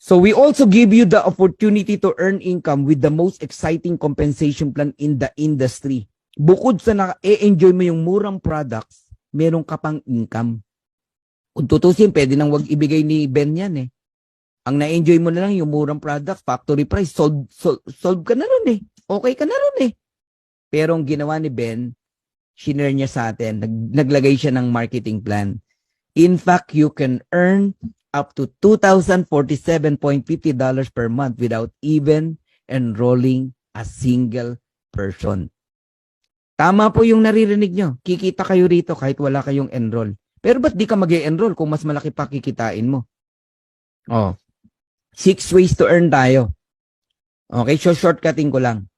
So we also give you the opportunity to earn income with the most exciting compensation plan in the industry. Bukod sa na-enjoy mo yung murang products, meron ka pang income. Kung tutusin, pwede nang wag ibigay ni Ben yan eh. Ang na-enjoy mo na lang yung murang product, factory price, solve, solve, solve ka na ron eh. Okay ka na ron eh. Pero ang ginawa ni Ben, shinare niya sa atin, nag, naglagay siya ng marketing plan. In fact, you can earn up to $2,047.50 per month without even enrolling a single person. Tama po yung naririnig nyo. Kikita kayo rito kahit wala kayong enroll. Pero ba't di ka mag enroll kung mas malaki pa kikitain mo? Oh. Six ways to earn tayo. Okay, so shortcutting ko lang.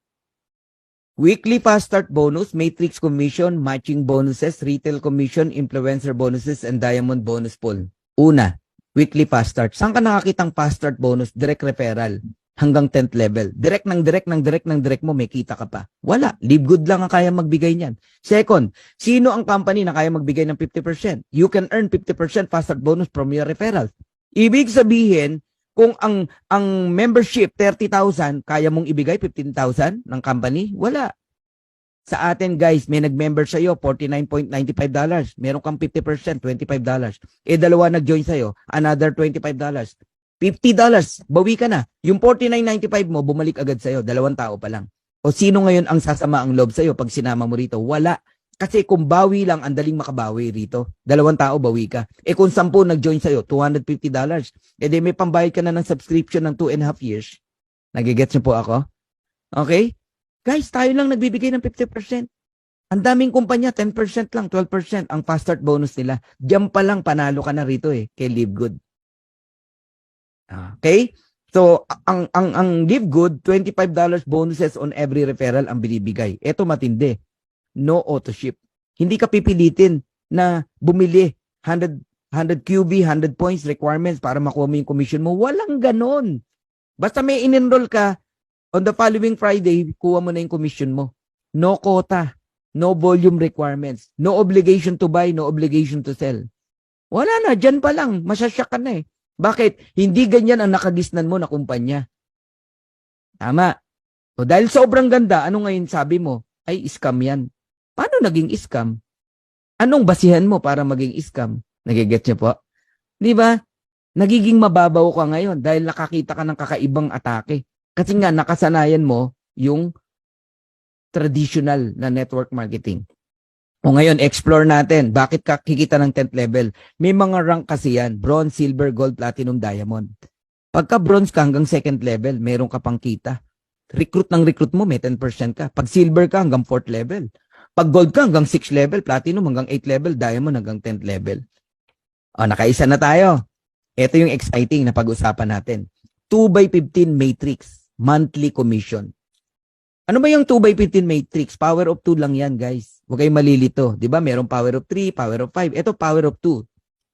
Weekly fast start bonus, matrix commission, matching bonuses, retail commission, influencer bonuses, and diamond bonus pool. Una, weekly fast start. Saan ka nakakitang fast start bonus? Direct referral hanggang 10th level. Direct ng direct ng direct ng direct mo, may kita ka pa. Wala. Live good lang ang kaya magbigay niyan. Second, sino ang company na kaya magbigay ng 50%? You can earn 50% fast start bonus from your referrals. Ibig sabihin, kung ang ang membership 30,000, kaya mong ibigay 15,000 ng company? Wala. Sa atin guys, may nag-member sa iyo $49.95. Meron kang 50%, $25. Eh dalawa nag-join sa iyo, another $25. $50, bawi ka na. Yung 49.95 mo, bumalik agad sa iyo, dalawang tao pa lang. O sino ngayon ang sasama ang loob sa iyo pag sinama mo rito? Wala. Kasi kung bawi lang, ang daling makabawi rito. Dalawang tao, bawi ka. Eh kung sampu nag-join sa'yo, $250. Eh di may pambayad ka na ng subscription ng two and a half years. Nagigets niyo po ako? Okay? Guys, tayo lang nagbibigay ng 50%. Ang daming kumpanya, 10% lang, 12% ang fast start bonus nila. Diyan pa lang panalo ka na rito eh, kay Live Good. Okay? So, ang ang ang Live Good, $25 bonuses on every referral ang binibigay. Ito matindi no auto ship. Hindi ka pipilitin na bumili 100 100 QB, 100 points requirements para makuha mo yung commission mo. Walang ganon. Basta may in-enroll ka, on the following Friday, kuha mo na yung commission mo. No quota, no volume requirements, no obligation to buy, no obligation to sell. Wala na, dyan pa lang, masyasyak ka na eh. Bakit? Hindi ganyan ang nakagisnan mo na kumpanya. Tama. O dahil sobrang ganda, ano ngayon sabi mo? Ay, scam yan. Paano naging scam? Anong basihan mo para maging scam? Nagiget niyo po? Di ba? Nagiging mababaw ka ngayon dahil nakakita ka ng kakaibang atake. Kasi nga, nakasanayan mo yung traditional na network marketing. O ngayon, explore natin. Bakit ka kikita ng 10th level? May mga rank kasi yan. Bronze, silver, gold, platinum, diamond. Pagka bronze ka hanggang second level, meron ka pang kita. Recruit ng recruit mo, may 10% ka. Pag silver ka hanggang 4th level. Pag gold ka hanggang 6 level, platinum hanggang 8 level, diamond hanggang 10th level. O, nakaisa na tayo. Ito yung exciting na pag-usapan natin. 2 by 15 matrix, monthly commission. Ano ba yung 2 by 15 matrix? Power of 2 lang yan, guys. Huwag kayong malilito. Di ba? Merong power of 3, power of 5. Ito, power of 2.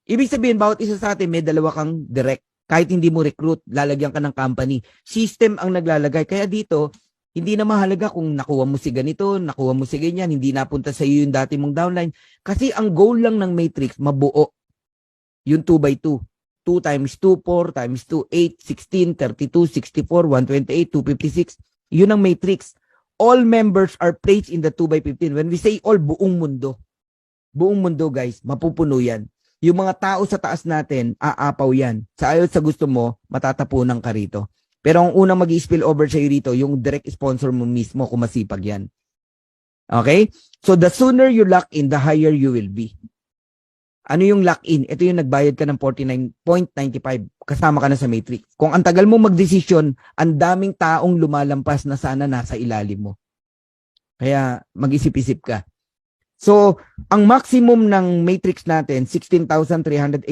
Ibig sabihin, bawat isa sa atin, may dalawa kang direct. Kahit hindi mo recruit, lalagyan ka ng company. System ang naglalagay. Kaya dito, hindi na mahalaga kung nakuha mo si ganito, nakuha mo si ganyan, hindi napunta sa iyo yung dati mong downline. Kasi ang goal lang ng matrix, mabuo. Yung 2 by 2. 2 times 2, 4 times 2, 8, 16, 32, 64, 128, 256. Yun ang matrix. All members are placed in the 2 by 15. When we say all, buong mundo. Buong mundo, guys, mapupuno yan. Yung mga tao sa taas natin, aapaw yan. Sa ayaw sa gusto mo, matatapunan ka rito. Pero ang unang mag spill over sa rito, yung direct sponsor mo mismo kung masipag yan. Okay? So the sooner you lock in, the higher you will be. Ano yung lock-in? Ito yung nagbayad ka ng 49.95. Kasama ka na sa matrix. Kung ang tagal mo magdesisyon, ang daming taong lumalampas na sana nasa ilalim mo. Kaya mag-isip-isip ka. So, ang maximum ng matrix natin, $16,383.50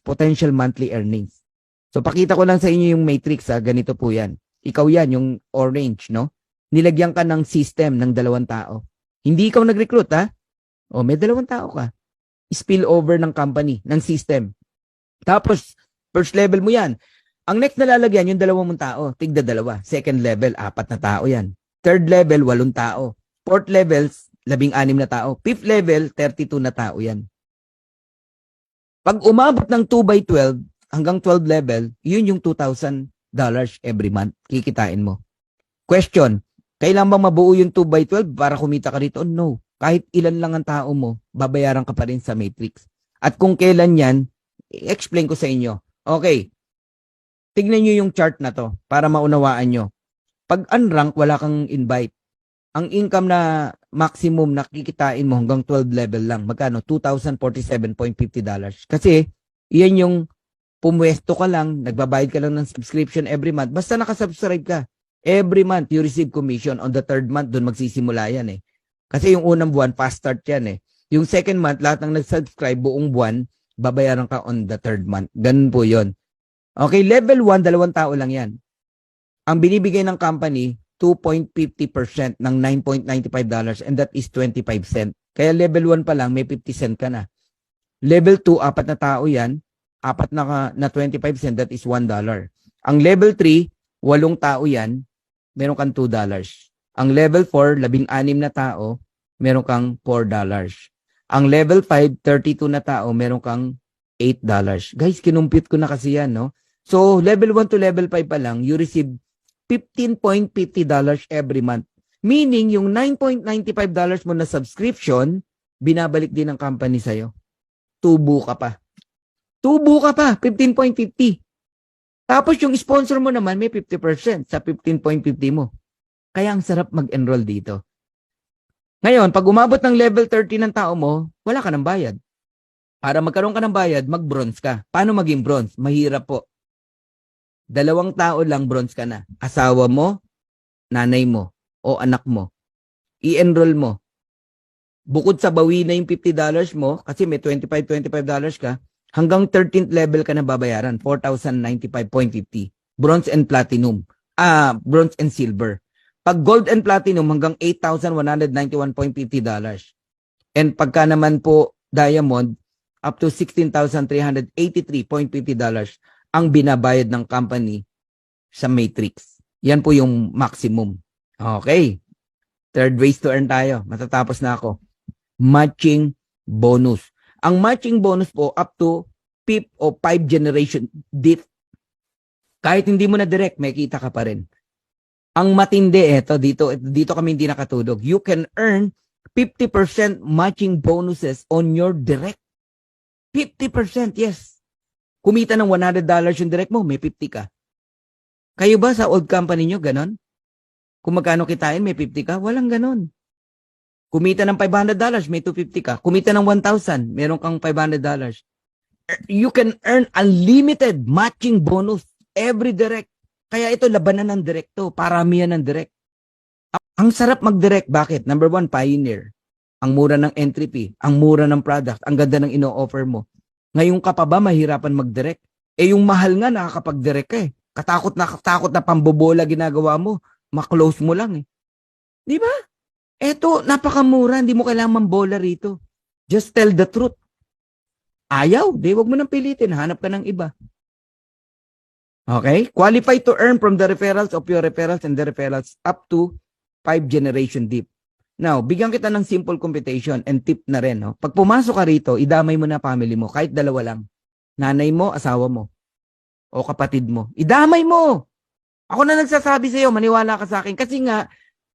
potential monthly earnings. So, pakita ko lang sa inyo yung matrix, ha? ganito po yan. Ikaw yan, yung orange, no? Nilagyan ka ng system ng dalawang tao. Hindi ikaw nag-recruit, ha? O, may dalawang tao ka spill over ng company, ng system. Tapos, first level mo yan. Ang next na lalagyan, yung dalawang mong tao, tigda dalawa. Second level, apat na tao yan. Third level, walong tao. Fourth level, labing anim na tao. Fifth level, 32 na tao yan. Pag umabot ng 2 by 12, hanggang 12 level, yun yung $2,000 every month. Kikitain mo. Question, kailan bang mabuo yung 2 by 12 para kumita ka rito? No. Kahit ilan lang ang tao mo, babayaran ka pa rin sa matrix. At kung kailan yan, i-explain ko sa inyo. Okay. Tignan nyo yung chart na to para maunawaan nyo. Pag unrank, wala kang invite. Ang income na maximum na kikitain mo hanggang 12 level lang. Magkano? $2,047.50. Kasi, yan yung pumwesto ka lang, nagbabayad ka lang ng subscription every month. Basta nakasubscribe ka. Every month, you receive commission. On the third month, doon magsisimula yan eh. Kasi yung unang buwan, fast start yan eh. Yung second month, lahat ng nag-subscribe buong buwan, babayaran ka on the third month. Ganun po yon. Okay, level 1, dalawang tao lang yan. Ang binibigay ng company, 2.50% ng $9.95 and that is 25 cent. Kaya level 1 pa lang, may 50 cent ka na. Level 2, apat na tao yan, apat na, na 25 cent, that is $1. Ang level 3, walong tao yan, meron kang $2. Ang level 4, labing-anim na tao, meron kang $4. Ang level 5, 32 na tao, meron kang $8. Guys, kinumpute ko na kasi yan, no? So, level 1 to level 5 pa lang, you receive $15.50 every month. Meaning, yung $9.95 mo na subscription, binabalik din ng company sa'yo. Tubo ka pa. Tubo ka pa, 15.50. Tapos yung sponsor mo naman may 50% sa 15.50 mo. Kaya ang sarap mag-enroll dito. Ngayon, pag umabot ng level 30 ng tao mo, wala ka ng bayad. Para magkaroon ka ng bayad, mag-bronze ka. Paano maging bronze? Mahirap po. Dalawang tao lang bronze ka na. Asawa mo, nanay mo, o anak mo. I-enroll mo. Bukod sa bawi na yung $50 mo, kasi may $25, $25 ka, hanggang 13th level ka na babayaran, 4,095.50. Bronze and platinum. Ah, bronze and silver. Pag gold and platinum, hanggang $8,191.50. And pagka naman po diamond, up to $16,383.50 ang binabayad ng company sa matrix. Yan po yung maximum. Okay. Third ways to earn tayo. Matatapos na ako. Matching bonus. Ang matching bonus po up to PIP o 5 generation deep. Kahit hindi mo na direct, may kita ka pa rin. Ang matindi eto dito dito kami hindi nakatulog. You can earn 50% matching bonuses on your direct. 50%, yes. Kumita ng $100 yung direct mo, may 50 ka. Kayo ba sa old company nyo, ganon? Kung magkano kitain, may 50 ka? Walang ganon. Kumita ng $500, may 250 ka. Kumita ng 1,000, meron kang $500. Er- You can earn unlimited matching bonus every direct. Kaya ito, labanan ng direct to. Paramihan ng direct. Ang sarap mag-direct. Bakit? Number one, pioneer. Ang mura ng entry fee. Ang mura ng product. Ang ganda ng ino-offer mo. Ngayon ka pa ba mahirapan mag-direct? Eh yung mahal nga nakakapag-direct ka eh. Katakot na katakot na pambobola ginagawa mo. Ma-close mo lang eh. Di ba? Eto, napakamura. Hindi mo kailangan mambola rito. Just tell the truth. Ayaw. Di, wag mo nang pilitin. Hanap ka ng iba. Okay? Qualify to earn from the referrals of your referrals and the referrals up to 5 generation deep. Now, bigyan kita ng simple computation and tip na rin. No? Pag pumasok ka rito, idamay mo na family mo, kahit dalawa lang. Nanay mo, asawa mo, o kapatid mo. Idamay mo! Ako na nagsasabi sa'yo, maniwala ka sa akin. Kasi nga,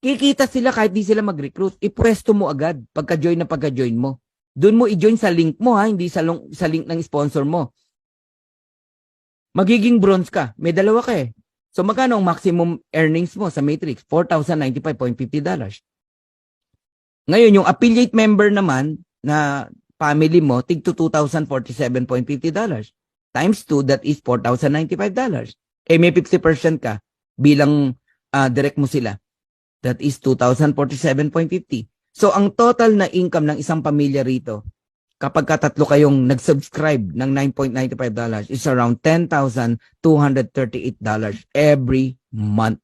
kikita sila kahit di sila mag-recruit. Ipwesto mo agad pagka-join na pagka-join mo. Doon mo i-join sa link mo ha, hindi sa, long, sa link ng sponsor mo. Magiging bronze ka. May dalawa ka eh. So magkano ang maximum earnings mo sa Matrix? $4,095.50. Ngayon, yung affiliate member naman na family mo, tig to $2,047.50. Times 2, that is $4,095. Eh, may 50% ka bilang ah, direct mo sila. That is $2,047.50. So, ang total na income ng isang pamilya rito, kapag katatlo kayong nag-subscribe ng $9.95 is around $10,238 every month.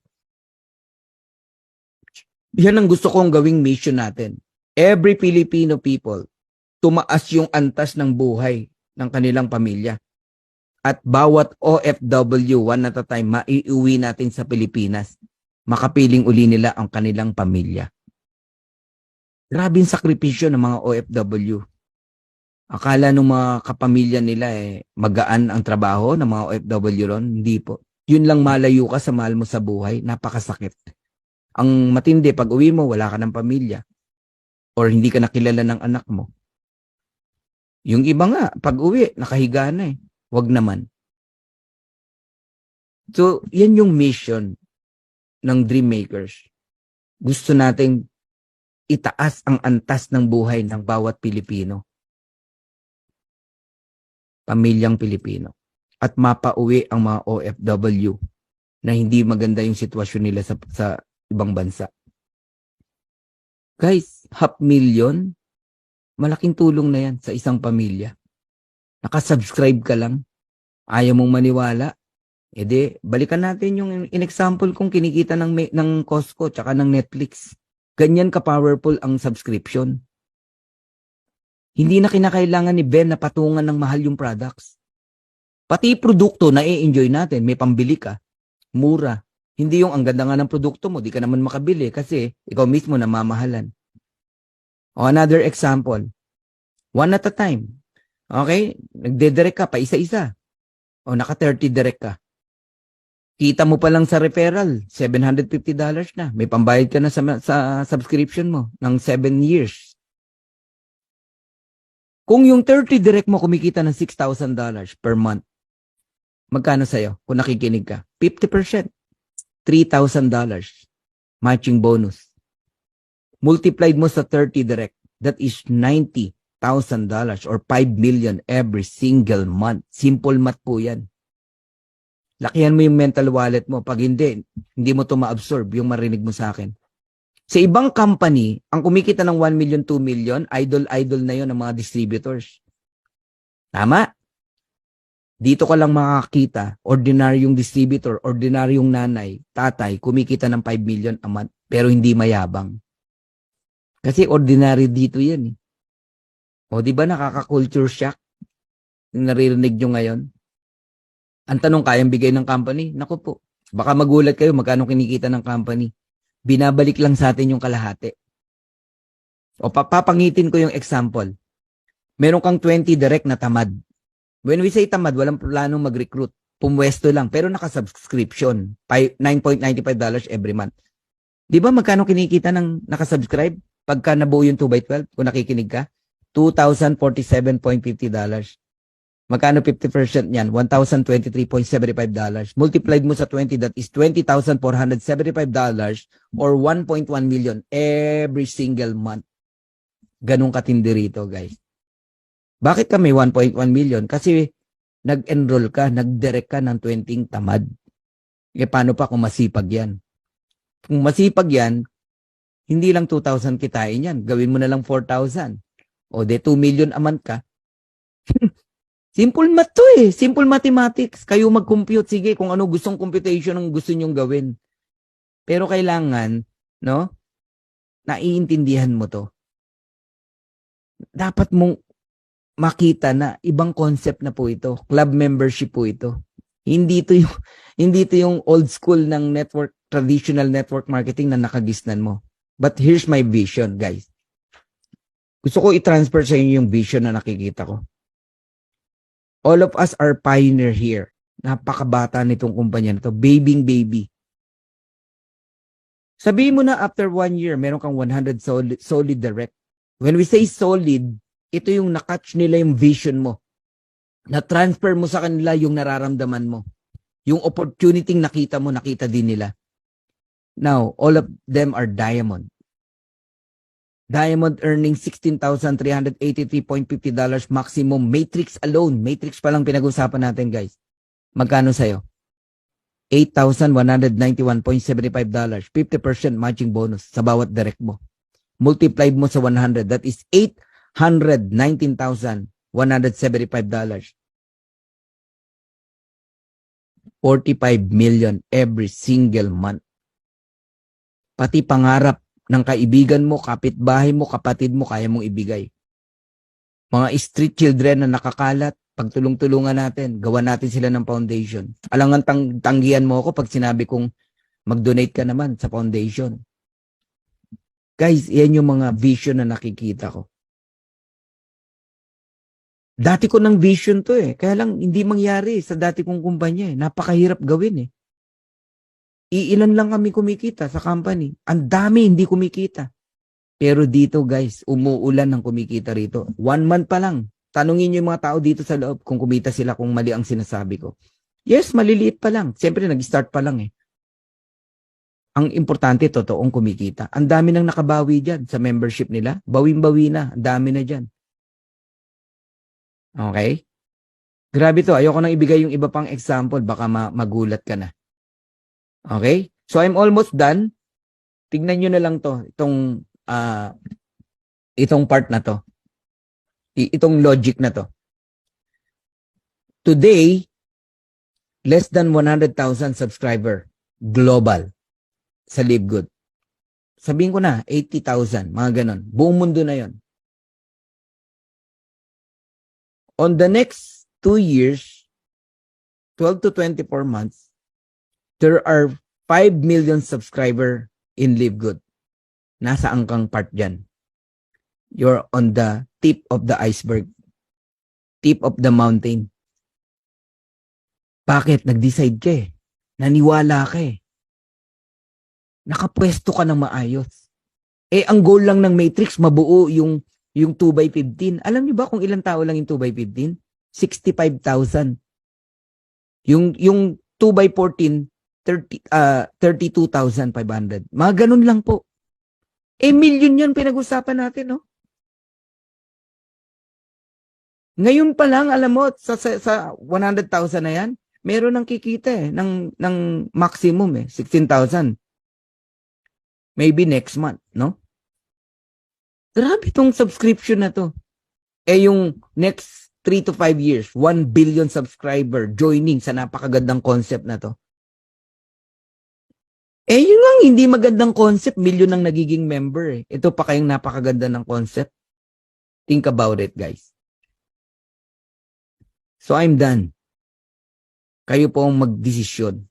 Yan ang gusto kong gawing mission natin. Every Filipino people, tumaas yung antas ng buhay ng kanilang pamilya. At bawat OFW, one at a time, maiuwi natin sa Pilipinas. Makapiling uli nila ang kanilang pamilya. Grabing sakripisyo ng mga OFW. Akala ng mga kapamilya nila eh, magaan ang trabaho ng mga OFW ron. Hindi po. Yun lang malayo ka sa mahal mo sa buhay. Napakasakit. Ang matindi, pag uwi mo, wala ka ng pamilya. Or hindi ka nakilala ng anak mo. Yung iba nga, pag uwi, nakahiga na eh. Wag naman. So, yan yung mission ng Dream Makers. Gusto nating itaas ang antas ng buhay ng bawat Pilipino. Pamilyang Pilipino. At mapauwi ang mga OFW na hindi maganda yung sitwasyon nila sa, sa ibang bansa. Guys, half million, malaking tulong na yan sa isang pamilya. Nakasubscribe ka lang, ayaw mong maniwala, edi balikan natin yung in-example kong kinikita ng, ng Costco tsaka ng Netflix. Ganyan ka-powerful ang subscription. Hindi na kinakailangan ni Ben na patungan ng mahal yung products. Pati produkto na i-enjoy natin, may pambili ka, mura. Hindi yung ang ganda nga ng produkto mo, di ka naman makabili kasi ikaw mismo namamahalan. O another example, one at a time. Okay? Nagdedirect ka pa isa-isa. O naka 30 direct ka. Kita mo pa lang sa referral, $750 na. May pambayad ka na sa, sa subscription mo ng 7 years. Kung yung 30 direct mo kumikita ng $6,000 per month, magkano sa'yo kung nakikinig ka? 50%. $3,000 matching bonus. Multiplied mo sa 30 direct, that is $90,000 or 5 million every single month. Simple math po yan. Lakihan mo yung mental wallet mo. Pag hindi, hindi mo to ma-absorb yung marinig mo sa akin. Sa ibang company, ang kumikita ng 1 million, 2 million, idol-idol na yon ng mga distributors. Tama? Dito ka lang makakita, ordinaryong distributor, ordinaryong nanay, tatay, kumikita ng 5 million a month, pero hindi mayabang. Kasi ordinary dito yan. Eh. O di ba nakaka-culture shock? Naririnig nyo ngayon? Ang tanong, kayang bigay ng company? Naku po, baka magulat kayo magkano kinikita ng company. Binabalik lang sa atin yung kalahati. O papapangitin ko yung example. Meron kang 20 direct na tamad. When we say tamad, walang planong mag-recruit. Pumwesto lang, pero naka-subscription. Pi- $9.95 every month. Di ba magkano kinikita ng nakasubscribe? Pagka nabuo yung 2x12, kung nakikinig ka, $2,047.50. Magkano 50% niyan? $1,023.75. Multiplied mo sa 20, that is $20,475 or 1.1 million every single month. Ganong katindi rito, guys. Bakit kami 1.1 million? Kasi nag-enroll ka, nag-direct ka ng 20 tamad. E paano pa kung masipag yan? Kung masipag yan, hindi lang 2,000 kitain yan. Gawin mo na lang 4,000. O de 2 million a month ka. Simple math to eh. Simple mathematics. Kayo mag-compute. Sige, kung ano gustong computation ang gusto nyong gawin. Pero kailangan, no? Naiintindihan mo to. Dapat mong makita na ibang concept na po ito. Club membership po ito. Hindi to yung, hindi to yung old school ng network, traditional network marketing na nakagisnan mo. But here's my vision, guys. Gusto ko i-transfer sa inyo yung vision na nakikita ko. All of us are pioneer here. Napakabata nitong kumpanya na to. Babing baby. Sabihin mo na after one year, meron kang 100 solid, solid direct. When we say solid, ito yung nakatch nila yung vision mo. Na-transfer mo sa kanila yung nararamdaman mo. Yung opportunity nakita mo, nakita din nila. Now, all of them are diamond. Diamond earning $16,383.50 maximum. Matrix alone. Matrix pa lang pinag-usapan natin, guys. Magkano sa'yo? $8,191.75. 50% matching bonus sa bawat direct mo. Multiplied mo sa 100. That is $819,175. 45 million every single month. Pati pangarap ng kaibigan mo, kapitbahay mo, kapatid mo, kaya mong ibigay. Mga street children na nakakalat, pagtulong-tulungan natin, gawa natin sila ng foundation. Alangan tang tanggihan mo ako pag sinabi kong mag-donate ka naman sa foundation. Guys, yan yung mga vision na nakikita ko. Dati ko ng vision to eh. Kaya lang hindi mangyari sa dati kong kumpanya eh. Napakahirap gawin eh. Iilan lang kami kumikita sa company. Ang dami hindi kumikita. Pero dito guys, umuulan ng kumikita rito. One month pa lang. Tanungin niyo yung mga tao dito sa loob kung kumita sila kung mali ang sinasabi ko. Yes, maliliit pa lang. Siyempre, nag-start pa lang eh. Ang importante, totoong kumikita. Ang dami nang nakabawi dyan sa membership nila. Bawing-bawi na. Ang dami na dyan. Okay? Grabe to. Ayoko nang ibigay yung iba pang example. Baka ma- magulat ka na. Okay? So, I'm almost done. Tignan nyo na lang to. Itong, ah, itong part na to. Itong logic na to. Today, less than 100,000 subscriber global sa LiveGood. Sabihin ko na, 80,000, mga ganon. Buong mundo na yon. On the next two years, 12 to 24 months, there are 5 million subscriber in LiveGood. Nasa angkang part dyan. You're on the tip of the iceberg. Tip of the mountain. Bakit? Nag-decide ka eh. Naniwala ka eh. Nakapwesto ka ng maayos. Eh, ang goal lang ng Matrix, mabuo yung, yung 2 by 15. Alam niyo ba kung ilang tao lang yung 2 by 15? 65,000. Yung, yung 2 by 14, 30, uh, 32,500. Mga ganun lang po. Eh, million yan pinag-usapan natin, no? Ngayon pa lang, alam mo, sa, sa, sa 100,000 na yan, meron nang kikita eh, ng, ng maximum eh, 16,000. Maybe next month, no? Grabe tong subscription na to. Eh yung next 3 to 5 years, 1 billion subscriber joining sa napakagandang concept na to. Eh yun lang, hindi magandang concept, million ang nagiging member eh. Ito pa kayong napakaganda ng concept. Think about it, guys. So I'm done. Kayo po ang magdesisyon.